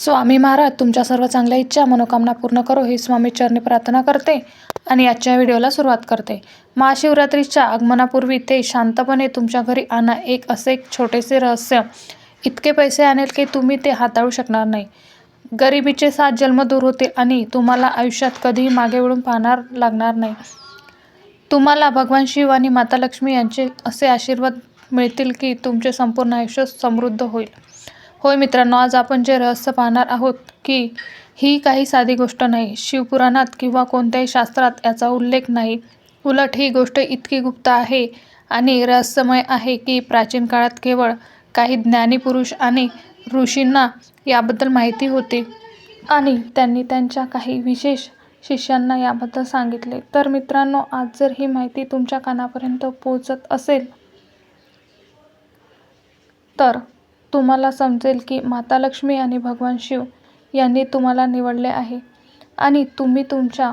स्वामी महाराज तुमच्या सर्व चांगल्या इच्छा मनोकामना पूर्ण करो ही स्वामी चरणी प्रार्थना करते आणि आजच्या व्हिडिओला सुरुवात करते. महाशिवरात्रीच्या आगमनापूर्वी ते शांतपणे तुमच्या घरी आणा एक असे एक छोटेसे रहस्य. इतके पैसे आणेल की तुम्ही ते हाताळू शकणार नाही. गरिबीचे सात जन्म दूर होतील आणि तुम्हाला आयुष्यात कधीही मागे वळून पाहणार लागणार नाही. तुम्हाला भगवान शिव आणि माता लक्ष्मी यांचे असे आशीर्वाद मिळतील की तुमचे संपूर्ण आयुष्य समृद्ध होईल. होय मित्रांनो आज आपण जे रहस्य पाहणार आहोत की ही काही साधी गोष्ट नाही. शिवपुराणात किंवा कोणत्याही शास्त्रात याचा उल्लेख नाही. उलट ही गोष्ट इतकी गुप्त आहे आणि रहस्यमय आहे की प्राचीन काळात केवळ काही ज्ञानी पुरुष आणि ऋषींना याबद्दल माहिती होती आणि त्यांनी त्यांच्या काही विशेष शिष्यांना याबद्दल सांगितले. तर मित्रांनो आज जर ही माहिती तुमच्या कानापर्यंत पोहोचत असेल तर तुम्हाला समजेल की माता लक्ष्मी आणि भगवान शिव यांनी तुम्हाला निवडले आहे. आणि तुम्ही तुमच्या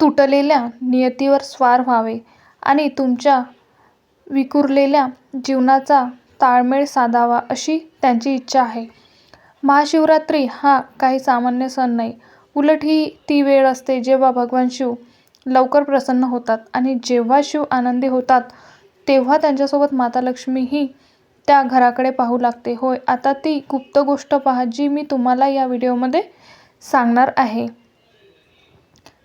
तुटलेल्या नियतीवर स्वार व्हावे आणि तुमच्या विखुरलेल्या जीवनाचा ताळमेळ साधावा अशी त्यांची इच्छा आहे. महाशिवरात्री हा काही सामान्य सण नाही. उलट ही ती वेळ असते जेव्हा भगवान शिव लवकर प्रसन्न होतात आणि जेव्हा शिव आनंदी होतात तेव्हा त्यांच्यासोबत माता लक्ष्मीही त्या घराकडे पाहू लागते. होय आता ती गुप्त गोष्ट पहा जी मी तुम्हाला या व्हिडिओमध्ये सांगणार आहे.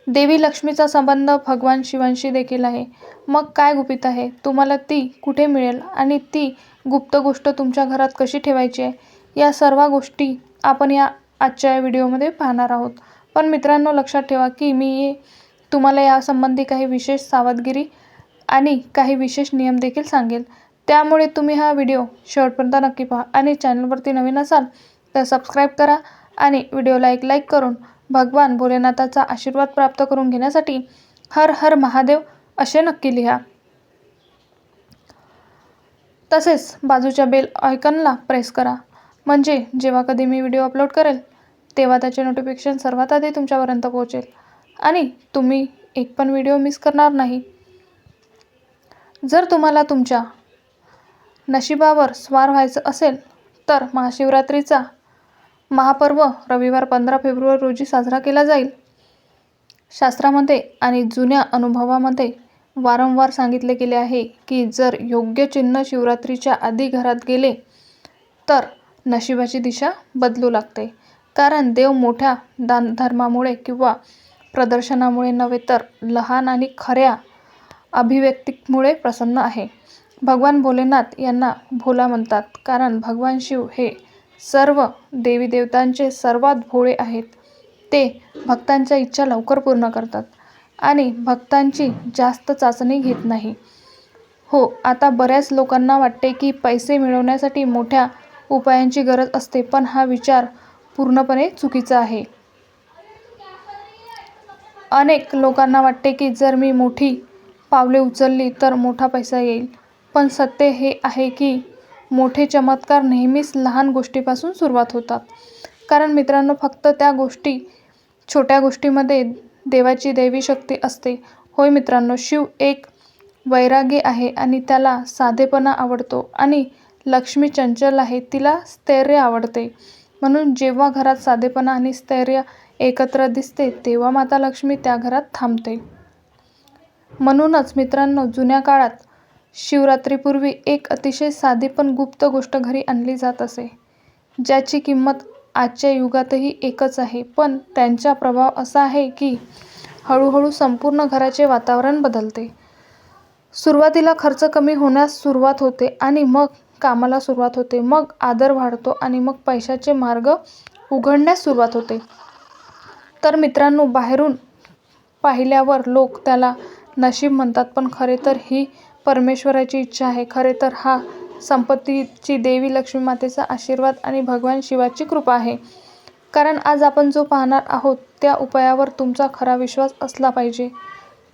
देवी लक्ष्मीचा संबंध भगवान शिवांशी देखील आहे. मग काय गुपित आहे? तुम्हाला ती कुठे मिळेल? आणि ती गुप्त गोष्ट तुमच्या घरात कशी ठेवायची आहे? या सर्व गोष्टी आपण या आजच्या या व्हिडिओमध्ये पाहणार आहोत. पण मित्रांनो लक्षात ठेवा की मी ये तुम्हाला यासंबंधी काही विशेष सावधगिरी आणि काही विशेष नियम देखील सांगेल. त्यामुळे तुम्ही हा व्हिडिओ शेवटपर्यंत नक्की पहा आणि चॅनलवरती नवीन असाल तर सबस्क्राईब करा आणि व्हिडिओला एक लाईक करून भगवान भोलेनाथाचा आशीर्वाद प्राप्त करून घेण्यासाठी हर हर महादेव असे नक्की लिहा. तसेच बाजूच्या बेल आयकनला प्रेस करा. म्हणजे जेव्हा कधी मी व्हिडिओ अपलोड करेल तेव्हा त्याचे नोटिफिकेशन सर्वात आधी तुमच्यापर्यंत पोहोचेल. आणि तुम्ही एक पण व्हिडिओ मिस करणार नाही. जर तुम्हाला तुमच्या नशिबावर स्वार व्हायचं असेल तर महाशिवरात्रीचा महापर्व रविवार पंधरा फेब्रुवारी रोजी साजरा केला जाईल. शास्त्रामध्ये आणि जुन्या अनुभवामध्ये वारंवार सांगितले गेले आहे की जर योग्य चिन्ह शिवरात्रीच्या आधी घरात गेले तर नशिबाची दिशा बदलू लागते. कारण देव मोठ्या दान धर्मामुळे किंवा प्रदर्शनामुळे नव्हे तर लहान आणि खऱ्या अभिव्यक्तीमुळे प्रसन्न आहे. भगवान भोलेनाथ यांना भोला म्हणतात. कारण भगवान शिव हे सर्व देवी देवतांचे सर्वात भोळे आहेत. ते भक्तांच्या इच्छा लवकर पूर्ण करतात आणि भक्तांची जास्त चाचणी घेत नाही. हो आता बऱ्याच लोकांना वाटते की पैसे मिळवण्यासाठी मोठ्या उपायांची गरज असते पण हा विचार पूर्णपणे चुकीचा आहे. अनेक लोकांना वाटते की जर मी मोठी पावले उचलली तर मोठा पैसा येईल. पण सत्य हे आहे की मोठे चमत्कार नेहमीच लहान गोष्टीपासून सुरुवात होतात. कारण मित्रांनो फक्त त्या गोष्टी छोट्या गोष्टीमध्ये देवाची दैवी शक्ती असते. होय मित्रांनो शिव एक वैरागी आहे आणि त्याला साधेपणा आवडतो आणि लक्ष्मी चंचल आहे तिला स्थैर्य आवडते. म्हणून जेव्हा घरात साधेपणा आणि स्थैर्य एकत्र दिसते तेव्हा माता लक्ष्मी त्या घरात थांबते. म्हणूनच मित्रांनो जुन्या काळात शिवरात्रीपूर्वी एक अतिशय साधी पण गुप्त गोष्ट घरी आणली जात असे ज्याची किंमत आजच्या युगातही एकच आहे. पण त्यांचा प्रभाव असा आहे की हळूहळू संपूर्ण घराचे वातावरण बदलते. सुरुवातीला खर्च कमी होण्यास सुरुवात होते आणि मग कामाला सुरुवात होते. मग आदर वाढतो आणि मग पैशाचे मार्ग उघडण्यास सुरुवात होते. तर मित्रांनो बाहेरून पाहिल्यावर लोक त्याला नशीब म्हणतात पण खरे तर ही परमेश्वराची इच्छा आहे. खरे तर हा संपत्तीची देवी लक्ष्मी मातेचा आशीर्वाद आणि भगवान शिवाची कृपा आहे. कारण आज आपण जो पाहणार आहोत त्या उपायावर तुमचा खरा विश्वास असला पाहिजे.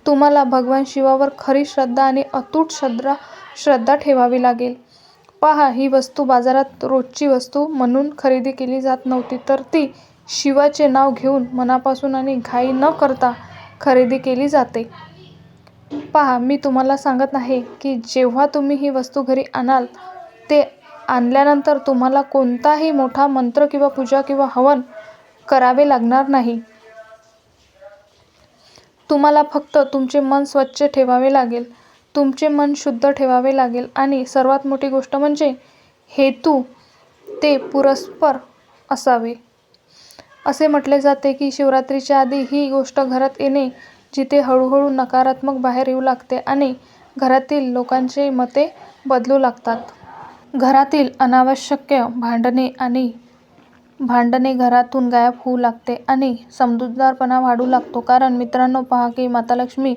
तुम्हाला भगवान शिवावर खरी श्रद्धा आणि अतूट श्रद्धा श्रद्धा ठेवावी लागेल. पहा ही वस्तू बाजारात रोजची वस्तू म्हणून खरेदी केली जात नव्हती तर ती शिवाचे नाव घेऊन मनापासून आणि घाई न करता खरेदी केली जाते. पहा मी तुम्हाला सांगत आहे की जेव्हा तुम्ही ही वस्तू घरी आणाल ते आणल्यानंतर तुम्हाला कोणताही मोठा मंत्र किंवा पूजा किंवा हवन करावे लागणार नाही. तुम्हाला फक्त तुमचे मन स्वच्छ ठेवावे लागेल. तुमचे मन शुद्ध ठेवावे लागेल आणि सर्वात मोठी गोष्ट म्हणजे हेतू ते पुरस्पर असावे. असे म्हटले जाते की शिवरात्रीच्या आधी ही गोष्ट घरात येणे जिथे हळूहळू नकारात्मक बाहेर येऊ लागते आणि घरातील लोकांची मते बदलू लागतात. घरातील अनावश्यक भांडणे आणि भांडणे घरातून गायब होऊ लागते आणि समजूतदारपणा वाढू लागतो. कारण मित्रांनो पहा की माता लक्ष्मी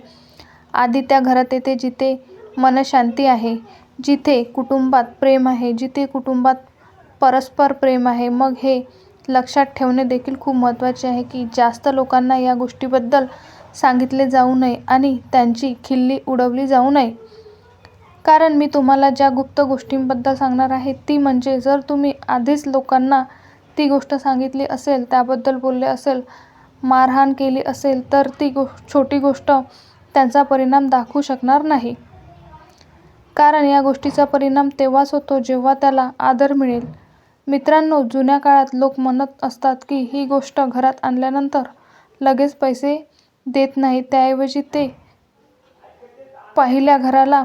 आधी त्या घरात येते जिथे मनःशांती आहे, जिथे कुटुंबात प्रेम आहे, जिथे कुटुंबात परस्पर प्रेम आहे. मग हे लक्षात ठेवणे देखील खूप महत्त्वाचे आहे की जास्त लोकांना या गोष्टीबद्दल सांगितले जाऊ नये आणि त्यांची खिल्ली उडवली जाऊ नये. कारण मी तुम्हाला ज्या गुप्त गोष्टींबद्दल सांगणार आहे ती म्हणजे जर तुम्ही आधीच लोकांना ती गोष्ट सांगितली असेल, त्याबद्दल बोलले असेल, मारहाण केली असेल तर ती छोटी गोष्ट त्याचा परिणाम दाखवू शकणार नाही. कारण या गोष्टीचा परिणाम तेव्हाच होतो जेव्हा त्याला आदर मिळेल. मित्रांनो जुन्या काळात लोक म्हणत असतात की ही गोष्ट घरात आणल्यानंतर लगेच पैसे देत नाही त्याऐवजी ते पहिल्या घराला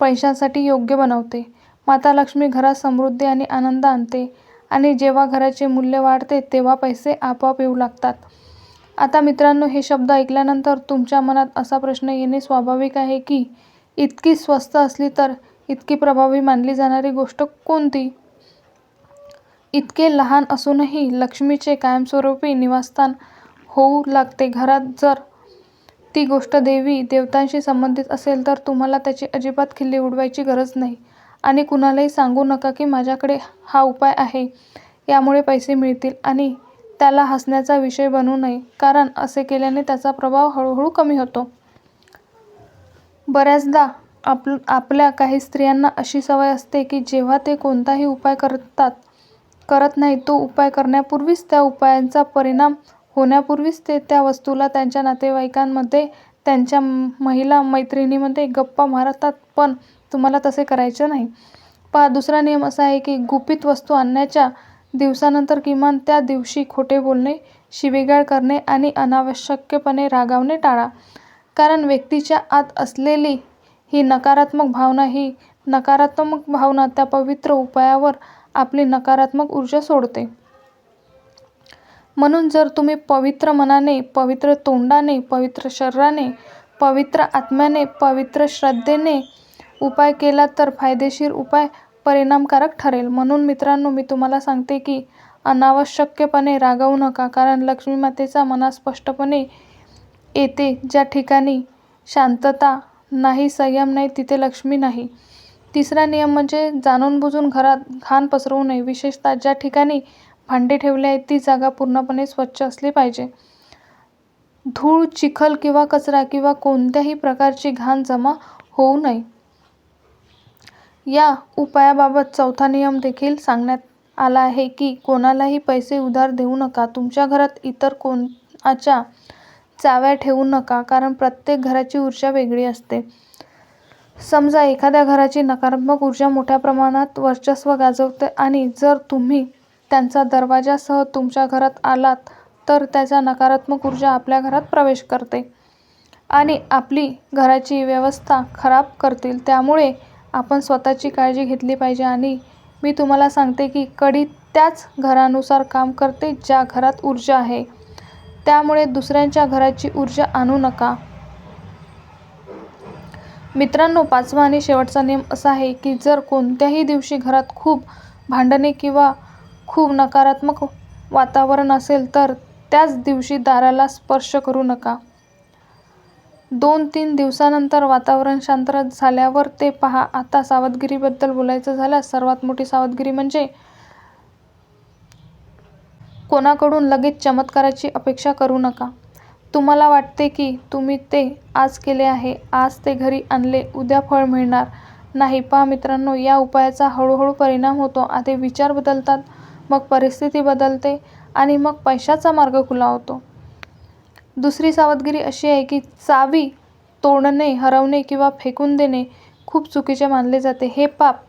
पैशांसाठी योग्य बनवते. माता लक्ष्मी घरात समृद्धी आणि आनंद आणते आणि जेव्हा घराचे मूल्य वाढते तेव्हा पैसे आपोआप येऊ लागतात. आता मित्रांनो हे शब्द ऐकल्यानंतर तुमच्या मनात असा प्रश्न येणे स्वाभाविक आहे की इतकी स्वस्त असली तर इतकी प्रभावी मानली जाणारी गोष्ट कोणती? इतके लहान असूनही लक्ष्मीचे कायमस्वरूपी निवासस्थान होऊ लागते घरात जर ती गोष्ट देवी देवतांशी संबंधित असेल तर तुम्हाला त्याची अजिबात खिल्ली उडवायची गरज नाही आणि कुणालाही सांगू नका की माझ्याकडे हा उपाय आहे, यामुळे पैसे मिळतील आणि त्याला हसण्याचा विषय बनवू नये कारण असे केल्याने त्याचा प्रभाव हळूहळू कमी होतो. बऱ्याचदा आपल्या काही स्त्रियांना अशी सवय असते की जेव्हा ते कोणताही उपाय करत नाहीत तो उपाय करण्यापूर्वीच त्या उपायाचा परिणाम होण्यापूर्वीच ते त्या वस्तूला त्यांच्या नातेवाईकांमध्ये, त्यांच्या महिला मैत्रिणींमध्ये गप्पा मारतात पण तुम्हाला तसे करायचे नाही. पहा दुसरा नियम असा आहे की गुपित वस्तू आणण्याच्या दिवसानंतर किमान त्या दिवशी खोटे बोलणे, शिवीगाळ करणे आणि अनावश्यकपणे रागावणे टाळा. कारण व्यक्तीच्या आत असलेली ही नकारात्मक भावना ही नकारात्मक भावना त्या पवित्र उपायावर आपली नकारात्मक ऊर्जा सोडते. म्हणून जर तुम्ही पवित्र मनाने, पवित्र तोंडाने, पवित्र शरीराने, पवित्र आत्म्याने, पवित्र श्रद्धेने उपाय केला तर फायदेशीर उपाय परिणामकारक ठरेल. म्हणून मित्रांनो मी तुम्हाला सांगते की अनावश्यकपणे रागावू नका कारण लक्ष्मीमातेचा मनात स्पष्टपणे येते ज्या ठिकाणी शांतता नाही, संयम नाही तिथे लक्ष्मी नाही. तिसरा नियम म्हणजे जाणून बुजून घरात घाण पसरवू नये. विशेषतः ज्या ठिकाणी भांडे ठेवले आहेत ती जागा पूर्णपणे स्वच्छ असली पाहिजे. धूळ, चिखल किंवा कचरा किंवा कोणत्याही प्रकारची घाण जमा होऊ नये. या उपायाबाबत चौथा नियम देखील सांगण्यात आला आहे की कोणालाही पैसे उधार देऊ नका. तुमच्या घरात इतर कोणाच्या चाव्या ठेवू नका कारण प्रत्येक घराची ऊर्जा वेगळी असते. समजा एखाद्या घराची नकारात्मक ऊर्जा मोठ्या प्रमाणात वर्चस्व गाजवते आणि जर तुम्ही त्यांचा दरवाजासह तुमच्या घरात आलात तर त्याचा नकारात्मक ऊर्जा आपल्या घरात प्रवेश करते आणि आपली घराची व्यवस्था खराब करतील. त्यामुळे आपण स्वतःची काळजी घेतली पाहिजे आणि मी तुम्हाला सांगते की कडी त्याच घरानुसार काम करते ज्या घरात ऊर्जा आहे. त्यामुळे दुसऱ्यांच्या घराची ऊर्जा आणू नका. मित्रांनो पाचवा आणि शेवटचा नियम असा आहे की जर कोणत्याही दिवशी घरात खूप भांडणे किंवा खूप नकारात्मक वातावरण असेल तर त्याच दिवशी दाराला स्पर्श करू नका. दोन-तीन दिवसानंतर वातावरण शांत झाल्यावर ते पहा. आता सावधगिरीबद्दल बोलायचं झाल्यास सर्वात मोठी सावधगिरी म्हणजे कोणाकडून लगेच चमत्काराची अपेक्षा करू नका. तुम्हाला वाटते की तुम्ही ते आज केले आहे, आज ते घरी आणले, उद्या फळ मिळणार नाही. पहा मित्रांनो या उपायाचा हळूहळू परिणाम होतो. आधी विचार बदलतात, मग परिस्थिती बदलते आणि मग पैशाचा मार्ग खुला होतो. दुसरी सावधगिरी अशी आहे की चावी तोडणे, हरवणे किंवा फेकून देणे खूप चुकीचे मानले जाते. हे पाप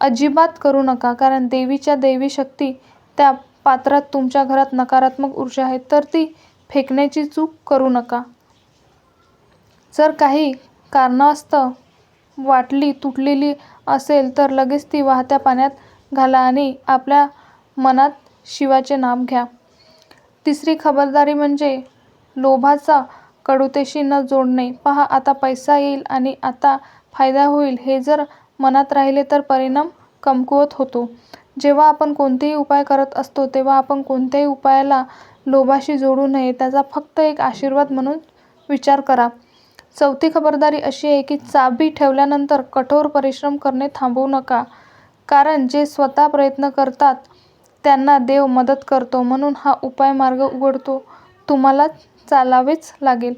अजिबात करू नका कारण देवीच्या देवी शक्ती त्या पात्रात तुमच्या घरात नकारात्मक ऊर्जा आहे तर ती फेकण्याची चूक करू नका जर काही कारणास्तव वाटली तुटलेली असेल तर लगेच ती वाहत्या पाण्यात घाला आणि आपल्या मनात शिवाचे नाम घ्या. तिसरी खबरदारी म्हणजे लोभाचा कडुतेशी न जोडणे. पहा आता पैसा येईल आणि आता फायदा होईल. हे जर मनात राहिले तर परिणाम कमकुवत होतो. जेव्हा आपण कोणतेही उपाय करत असतो तेव्हा आपण कोणत्याही उपायाला लोभाशी जोडू नये. त्याचा फक्त एक आशीर्वाद म्हणून विचार करा. चौथी खबरदारी अशी आहे की चाबी ठेवल्यानंतर कठोर परिश्रम करणे थांबवू नका. कारण जे स्वतः प्रयत्न करतात त्यांना देव मदत करतो म्हणून हा उपाय मार्ग उघडतो. तुम्हाला चालावेच लागेल.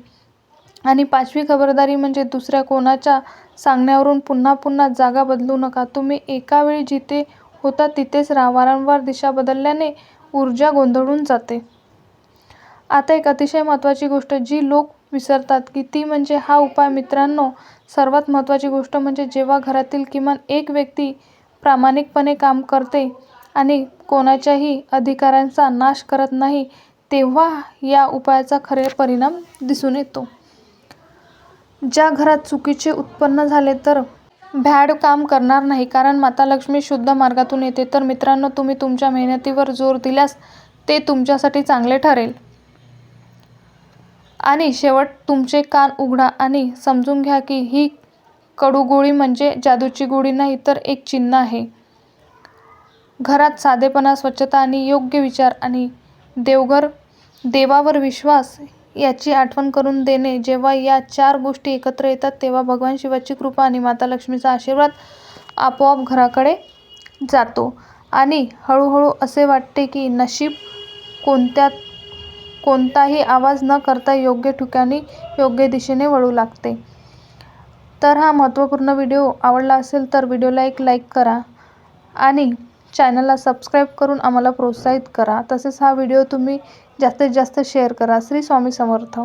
आणि पाचवी खबरदारी म्हणजे दुसऱ्या कोणाच्या सांगण्यावरून पुन्हा पुन्हा जागा बदलू नका. तुम्ही एका वेळी जिथे होता तिथेच राहा. वारंवार दिशा बदलल्याने ऊर्जा गोंधळून जाते. आता एक अतिशय महत्त्वाची गोष्ट जी लोक विसरतात की ती म्हणजे हा उपाय मित्रांनो सर्वात महत्त्वाची गोष्ट म्हणजे जेव्हा घरातील किमान एक व्यक्ती प्रामाणिकपणे काम करते आणि कोणाच्याही अधिकारांचा नाश करत नाही तेव्हा या उपायाचा खरे परिणाम दिसून येतो. ज्या घरात चुकीचे उत्पन्न झाले तर भ्याड काम करणार नाही. कारण माता लक्ष्मी शुद्ध मार्गातून येते. तर मित्रांनो तुम्ही तुमच्या मेहनतीवर जोर दिल्यास ते तुमच्यासाठी चांगले ठरेल. आणि शेवट तुमचे कान उघडा आणि समजून घ्या की ही कडूगोळी म्हणजे जादूची गोळी नाही तर एक चिन्ह आहे. घरात साधेपणा स्वच्छता आणि योग्य विचार आणि देवघर देवावर विश्वास याची आठवण करून देणे. जेव्हा या चार गोष्टी एकत्र येतात तेव्हा भगवान शिवाची कृपा आणि माता लक्ष्मीचा आशीर्वाद आपोआप घराकडे जातो. आणि हळूहळू असे वाटते की नशीब कोणत्यात कोणताही आवाज न करता योग्य ठिकाणी योग्य दिशेने वळू लागते. तर हा महत्त्वपूर्ण व्हिडिओ आवडला असेल तर व्हिडिओला एक लाईक करा आणि चॅनलला सबस्क्राईब करून आम्हाला प्रोत्साहित करा. तसेच हा व्हिडिओ तुम्ही जास्तीत जास्त शेअर करा. श्री स्वामी समर्थ.